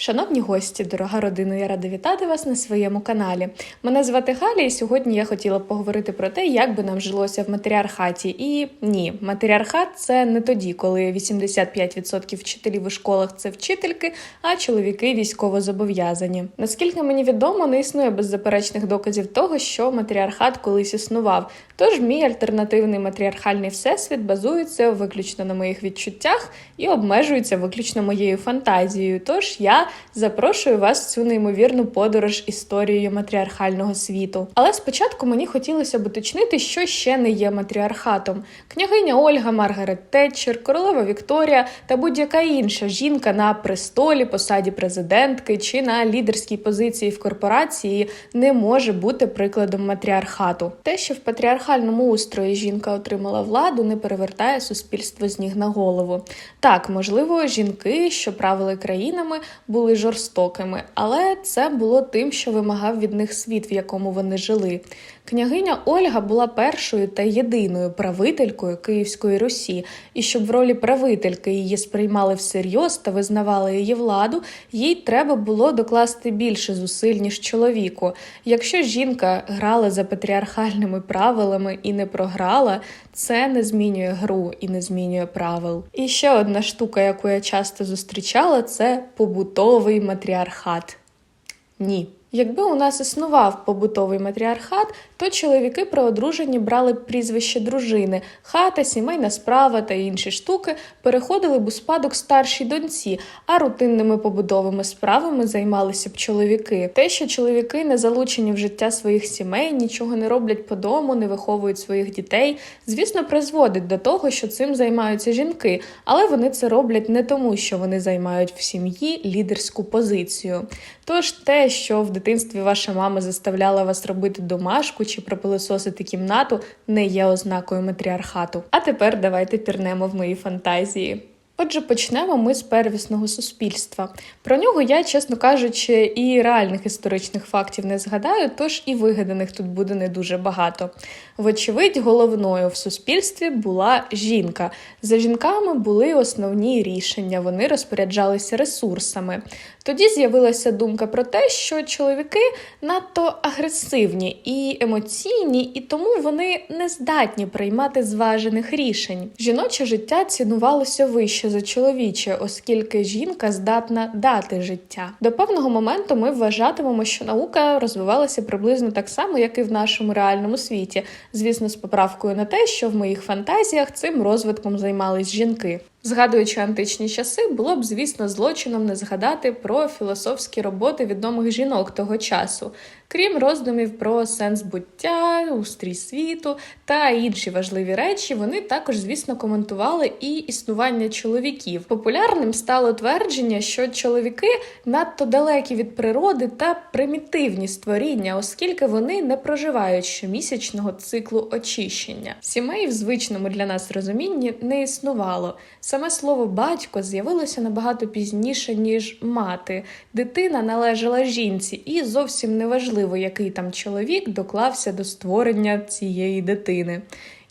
Шановні гості, дорога родина, я рада вітати вас на своєму каналі. Мене звати Галя, і сьогодні я хотіла б поговорити про те, як би нам жилося в матріархаті. І ні, матріархат це не тоді, коли 85% вчителів у школах це вчительки, а чоловіки військово зобов'язані. Наскільки мені відомо, не існує беззаперечних доказів того, що матріархат колись існував. Тож мій альтернативний матріархальний всесвіт базується виключно на моїх відчуттях і обмежується виключно моєю фантазією. Тож я запрошую вас в цю неймовірну подорож історією матріархального світу. Але спочатку мені хотілося б уточнити, що ще не є матріархатом. Княгиня Ольга, Маргарет Тетчер, королева Вікторія та будь-яка інша жінка на престолі, посаді президентки чи на лідерській позиції в корпорації не може бути прикладом матріархату. Те, що в патріархальному устрої жінка отримала владу, не перевертає суспільство з ніг на голову. Так, можливо, жінки, що правили країнами, були жорстокими, але це було тим, що вимагав від них світ, в якому вони жили. Княгиня Ольга була першою та єдиною правителькою Київської Русі, і щоб в ролі правительки її сприймали всерйоз та визнавали її владу, їй треба було докласти більше зусиль ніж чоловіку. Якщо жінка грала за патріархальними правилами і не програла, це не змінює гру і не змінює правил. І ще одна штука, яку я часто зустрічала, це побутовий матріархат. Ні. Якби у нас існував побутовий матріархат, то чоловіки при одруженні брали прізвище дружини, хата, сімейна справа та інші штуки переходили б у спадок старшій доньці, а рутинними побутовими справами займалися б чоловіки. Те, що чоловіки не залучені в життя своїх сімей, нічого не роблять по дому, не виховують своїх дітей, звісно, призводить до того, що цим займаються жінки, але вони це роблять не тому, що вони займають в сім'ї лідерську позицію. Тож те, що в дитинстві ваша мама заставляла вас робити домашку чи пропилисосити кімнату, не є ознакою матріархату. А тепер давайте пірнемо в мої фантазії. Отже, почнемо ми з первісного суспільства. Про нього я, чесно кажучи, і реальних історичних фактів не згадаю, тож і вигаданих тут буде не дуже багато. Вочевидь, головною в суспільстві була жінка. За жінками були основні рішення, вони розпоряджалися ресурсами. Тоді з'явилася думка про те, що чоловіки надто агресивні і емоційні, і тому вони не здатні приймати зважених рішень. Жіноче життя цінувалося вище за чоловіче, оскільки жінка здатна дати життя. До певного моменту ми вважатимемо, що наука розвивалася приблизно так само, як і в нашому реальному світі. Звісно, з поправкою на те, що в моїх фантазіях цим розвитком займались жінки. Згадуючи античні часи, було б, звісно, злочином не згадати про філософські роботи відомих жінок того часу, крім роздумів про сенс буття, устрій світу та інші важливі речі, вони також, звісно, коментували і існування чоловіків. Популярним стало твердження, що чоловіки надто далекі від природи та примітивні створіння, оскільки вони не проживають щомісячного циклу очищення. Сімей в звичному для нас розумінні не існувало. Саме слово батько з'явилося набагато пізніше, ніж мати. Дитина належала жінці, і зовсім неважливо, який там чоловік доклався до створення цієї дитини.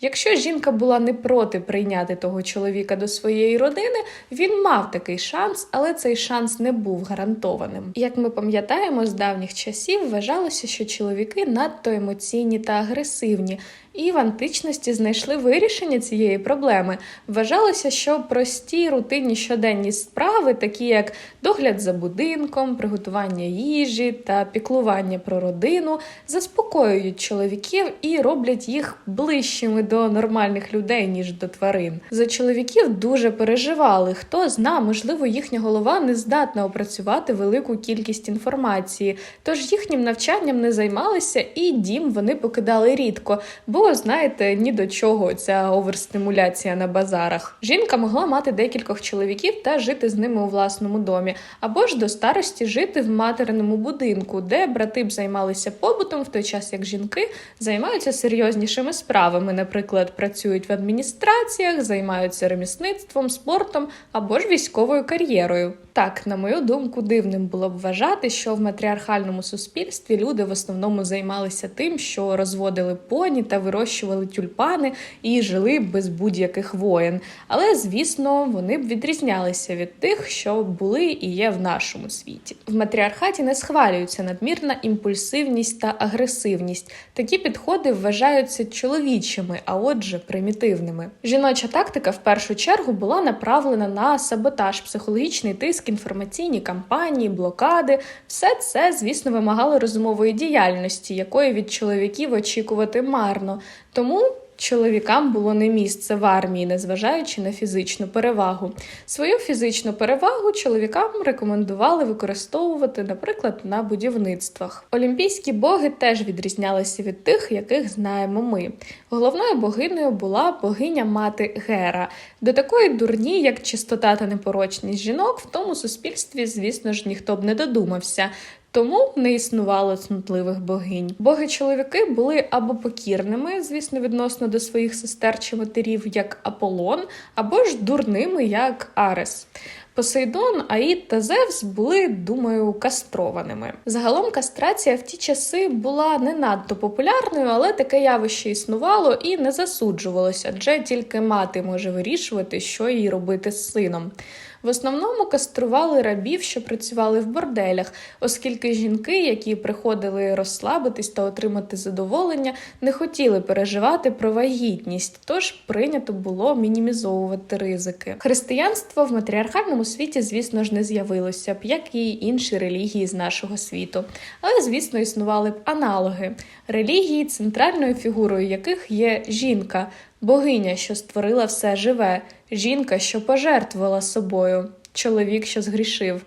Якщо жінка була не проти прийняти того чоловіка до своєї родини, він мав такий шанс, але цей шанс не був гарантованим. Як ми пам'ятаємо, з давніх часів вважалося, що чоловіки надто емоційні та агресивні, і в античності знайшли вирішення цієї проблеми. Вважалося, що прості рутинні щоденні справи, такі як догляд за будинком, приготування їжі та піклування про родину, заспокоюють чоловіків і роблять їх ближчими до нормальних людей, ніж до тварин. За чоловіків дуже переживали. Хто зна, можливо, їхня голова не здатна опрацювати велику кількість інформації, тож їхнім навчанням не займалися, і дім вони покидали рідко. бо знаєте, ні до чого ця оверстимуляція на базарах. Жінка могла мати декількох чоловіків та жити з ними у власному домі, або ж до старості жити в материному будинку, де брати б займалися побутом, в той час як жінки займаються серйознішими справами, наприклад, працюють в адміністраціях, займаються ремісництвом, спортом або ж військовою кар'єрою. Так, на мою думку, дивним було б вважати, що в матріархальному суспільстві люди в основному займалися тим, що розводили поні та вирощували тюльпани і жили без будь-яких воєн. Але звісно, вони б відрізнялися від тих, що були і є в нашому світі. В матріархаті не схвалюється надмірна імпульсивність та агресивність. Такі підходи вважаються чоловічими, а отже, примітивними. Жіноча тактика в першу чергу була направлена на саботаж, психологічний тиск, інформаційні кампанії, блокади. Все це, звісно, вимагало розумової діяльності, якої від чоловіків очікувати марно. Тому Чоловікам було не місце в армії, незважаючи на фізичну перевагу. Свою фізичну перевагу чоловікам рекомендували використовувати, наприклад, на будівництвах. Олімпійські боги теж відрізнялися від тих, яких знаємо ми. Головною богинею була богиня мати Гера. До такої дурні, як чистота та непорочність жінок, в тому суспільстві, звісно ж, ніхто б не додумався. Тому не існувало цнутливих богинь. Боги-чоловіки були або покірними, звісно, відносно до своїх сестер чи матерів, як Аполлон, або ж дурними, як Арес. Посейдон, Аїд та Зевс були, думаю, кастрованими. Загалом кастрація в ті часи була не надто популярною, але таке явище існувало і не засуджувалося, адже тільки мати може вирішувати, що їй робити з сином. В основному кастрували рабів, що працювали в борделях, оскільки жінки, які приходили розслабитись та отримати задоволення, не хотіли переживати про вагітність, тож прийнято було мінімізовувати ризики. Християнство в матріархальному світі, звісно ж, не з'явилося б, як і інші релігії з нашого світу. Але, звісно, існували б аналоги релігії, центральною фігурою яких є жінка, богиня, що створила все живе, жінка, що пожертвувала собою, чоловік, що згрішив.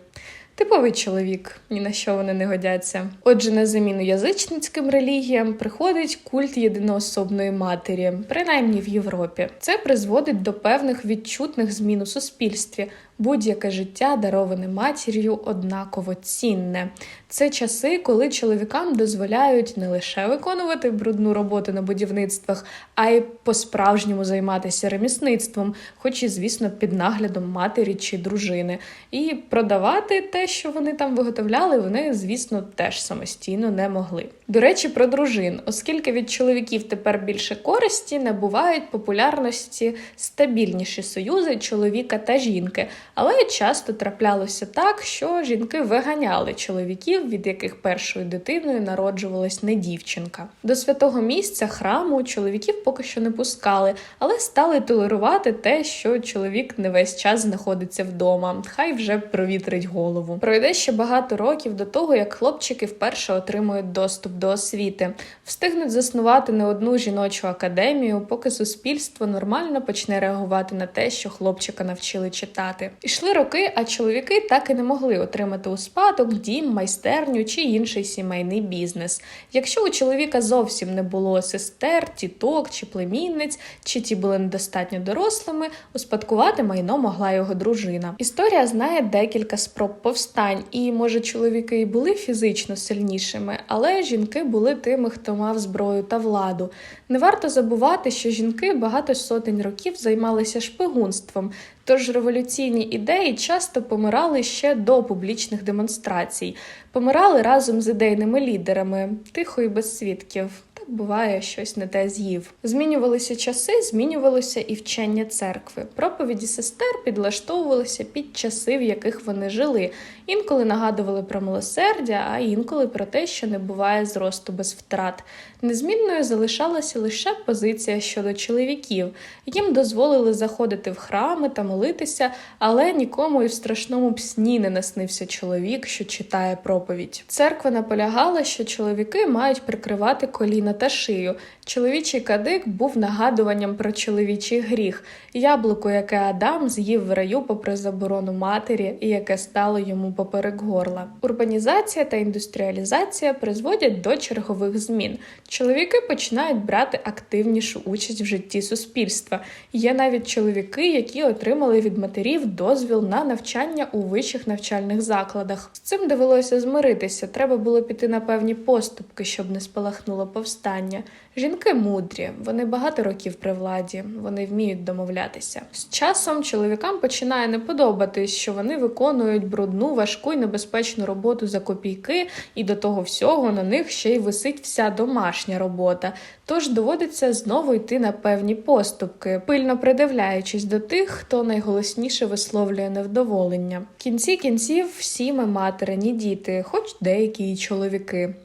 Типовий чоловік, ні на що вони не годяться. Отже, на заміну язичницьким релігіям приходить культ єдиноособної матері, принаймні в Європі. Це призводить до певних відчутних змін у суспільстві. Будь-яке життя, дароване матір'ю, однаково цінне. Це часи, коли чоловікам дозволяють не лише виконувати брудну роботу на будівництвах, а й по-справжньому займатися ремісництвом, хоч і, звісно, під наглядом матері чи дружини. І продавати те, що вони там виготовляли, вони, звісно, теж самостійно не могли. До речі, про дружин, оскільки від чоловіків тепер більше користі, набувають популярності стабільніші союзи чоловіка та жінки. Але часто траплялося так, що жінки виганяли чоловіків, від яких першою дитиною народжувалась не дівчинка. До святого місця храму чоловіків поки що не пускали, але стали толерувати те, що чоловік не весь час знаходиться вдома, хай вже провітрить голову. Пройде ще багато років до того, як хлопчики вперше отримують доступ до освіти, встигнуть заснувати не одну жіночу академію, поки суспільство нормально почне реагувати на те, що хлопчика навчили читати. Ішли роки, а чоловіки так і не могли отримати у спадок дім, майстерню чи інший сімейний бізнес. Якщо у чоловіка зовсім не було сестер, тіток чи племінниць, чи ті були недостатньо дорослими, успадкувати майно могла його дружина. Історія знає декілька спроб повстань, і може чоловіки і були фізично сильнішими, але жінки були тими, хто мав зброю та владу. Не варто забувати, що жінки багато сотень років займалися шпигунством. Тож революційні ідеї часто помирали ще до публічних демонстрацій, помирали разом з ідейними лідерами, тихо і без свідків. Буває, щось не те з'їв. Змінювалися часи, змінювалося і вчення церкви. Проповіді сестер підлаштовувалися під часи, в яких вони жили. Інколи нагадували про милосердя, а інколи про те, що не буває зросту без втрат. Незмінною залишалася лише позиція щодо чоловіків. Їм дозволили заходити в храми та молитися, але нікому і в страшному б сні не наснився чоловік, що читає проповідь. Церква наполягала, що чоловіки мають прикривати коліна та шию. Чоловічий кадик був нагадуванням про чоловічий гріх, яблуко, яке Адам з'їв в раю попри заборону матері, і яке стало йому поперек горла. Урбанізація та індустріалізація призводять до чергових змін. Чоловіки починають брати активнішу участь в житті суспільства. Є навіть чоловіки, які отримали від матерів дозвіл на навчання у вищих навчальних закладах. З цим довелося змиритися. Треба було піти на певні поступки, щоб не спалахнуло повстання повстання. Жінки мудрі, вони багато років при владі, вони вміють домовлятися. З часом чоловікам починає не подобатись, що вони виконують брудну, важку і небезпечну роботу за копійки, і до того всього на них ще й висить вся домашня робота. Тож доводиться знову йти на певні поступки, пильно придивляючись до тих, хто найголосніше висловлює невдоволення. В кінці кінців всі ми материні діти, хоч деякі і чоловіки.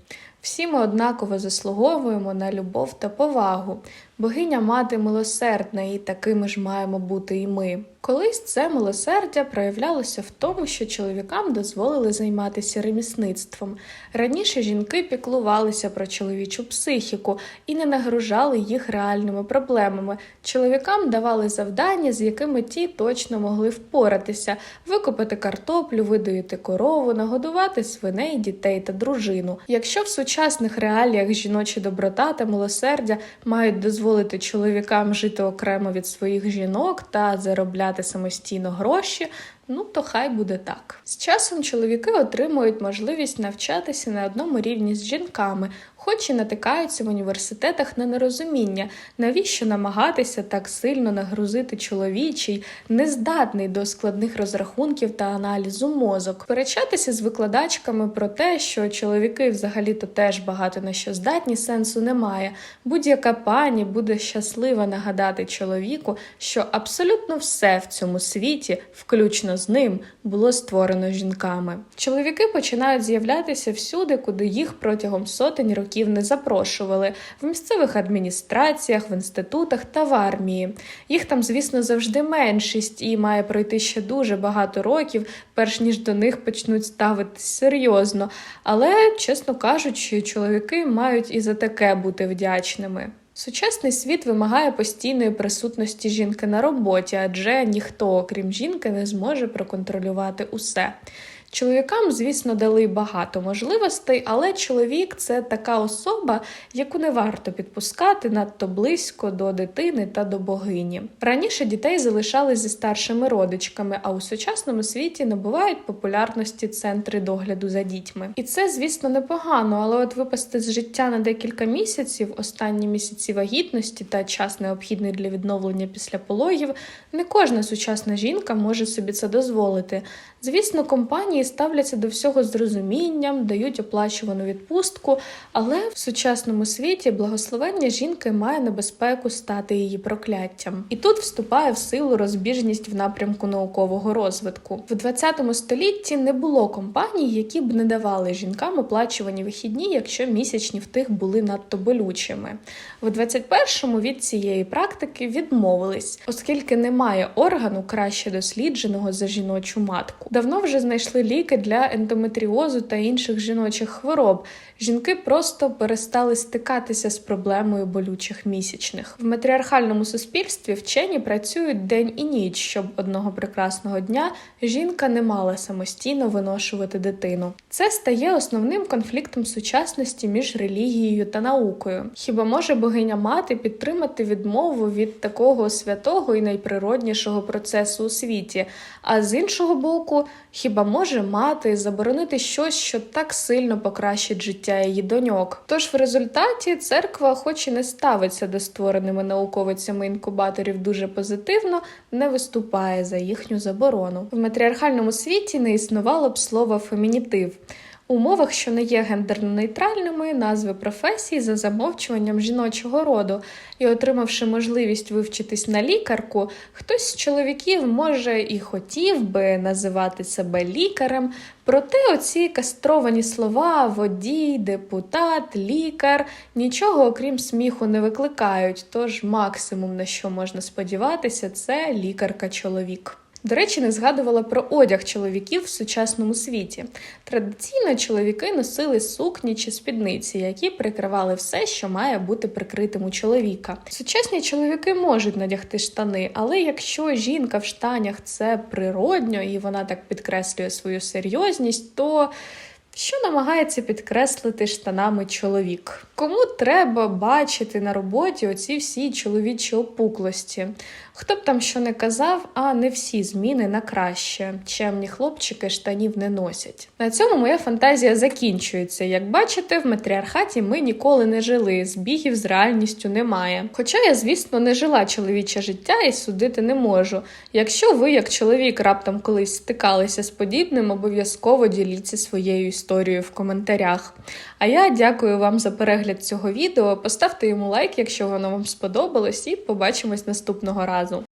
Всі ми однаково заслуговуємо на любов та повагу. Богиня мати милосердна, і такими ж маємо бути і ми. Колись це милосердя проявлялося в тому, що чоловікам дозволили займатися ремісництвом. Раніше жінки піклувалися про чоловічу психіку і не нагружали їх реальними проблемами. Чоловікам давали завдання, з якими ті точно могли впоратися: викопати картоплю, видоїти корову, нагодувати свиней, дітей та дружину. Якщо в сучасних реаліях жіночі доброта та милосердя мають дозволити чоловікам жити окремо від своїх жінок та заробляти самостійно гроші. Ну, то хай буде так. З часом чоловіки отримують можливість навчатися на одному рівні з жінками, хоч і натикаються в університетах на нерозуміння, навіщо намагатися так сильно нагрузити чоловічий, нездатний до складних розрахунків та аналізу мозок, перечатися з викладачками про те, що чоловіки взагалі-то теж багато на що здатні, сенсу немає. Будь-яка пані буде щаслива нагадати чоловіку, що абсолютно все в цьому світі, включно з ним, було створено жінками. Чоловіки починають з'являтися всюди, куди їх протягом сотень років не запрошували в місцевих адміністраціях, в інститутах та в армії. Їх там, звісно, завжди меншість, і має пройти ще дуже багато років, перш ніж до них почнуть ставитись серйозно. Але, чесно кажучи, чоловіки мають і за таке бути вдячними. Сучасний світ вимагає постійної присутності жінки на роботі, адже ніхто, окрім жінки, не зможе проконтролювати усе. Чоловікам, звісно, дали багато можливостей, але чоловік це така особа, яку не варто підпускати надто близько до дитини та до богині. Раніше дітей залишали зі старшими родичками, а у сучасному світі набувають популярності центри догляду за дітьми. І це, звісно, непогано, але от випасти з життя на декілька місяців, останні місяці вагітності та час необхідний для відновлення після пологів, не кожна сучасна жінка може собі це дозволити. Звісно, компанії ставляться до всього з розумінням, дають оплачувану відпустку, але в сучасному світі благословення жінки має небезпеку стати її прокляттям. І тут вступає в силу розбіжність в напрямку наукового розвитку. В 20 столітті не було компаній, які б не давали жінкам оплачувані вихідні, якщо місячні в тих були надто болючими. В 21-му від цієї практики відмовились, оскільки немає органу краще дослідженого за жіночу матку. Давно вже знайшли ліки для ендометріозу та інших жіночих хвороб. Жінки просто перестали стикатися з проблемою болючих місячних. В матріархальному суспільстві вчені працюють день і ніч, щоб одного прекрасного дня жінка не мала самостійно виношувати дитину. Це стає основним конфліктом сучасності між релігією та наукою. Хіба може богиня мати підтримати відмову від такого святого і найприроднішого процесу у світі? А з іншого боку, хіба може мати заборонити щось, що так сильно покращить життя її доньок? Тож в результаті церква, хоч і не ставиться до створеними науковицями інкубаторів дуже позитивно, не виступає за їхню заборону. В матріархальному світі не існувало б слова фемінітив. У мовах, що не є гендерно-нейтральними, назви професій за замовчуванням жіночого роду, і отримавши можливість вивчитись на лікарку, хтось з чоловіків може і хотів би називати себе лікарем, проте оці кастровані слова водій, депутат, лікар нічого окрім сміху не викликають. Тож максимум на що можна сподіватися, це лікарка-чоловік. До речі, не згадувала про одяг чоловіків в сучасному світі. Традиційно чоловіки носили сукні чи спідниці, які прикривали все, що має бути прикритим у чоловіка. Сучасні чоловіки можуть надягти штани, але якщо жінка в штанях це природньо і вона так підкреслює свою серйозність, то що намагається підкреслити штанами чоловік? Кому треба бачити на роботі оці всі чоловічі опуклості? Хто б там що не казав, а не всі зміни на краще. Чемні хлопчики штанів не носять. На цьому моя фантазія закінчується. Як бачите, в матріархаті ми ніколи не жили, збігів з реальністю немає. Хоча я, звісно, не жила чоловіче життя і судити не можу. Якщо ви, як чоловік, раптом колись стикалися з подібним, обов'язково діліться своєю історією в коментарях. А я дякую вам за перегляд цього відео. Поставте йому лайк, якщо воно вам сподобалось, і побачимось наступного разу. Amazon.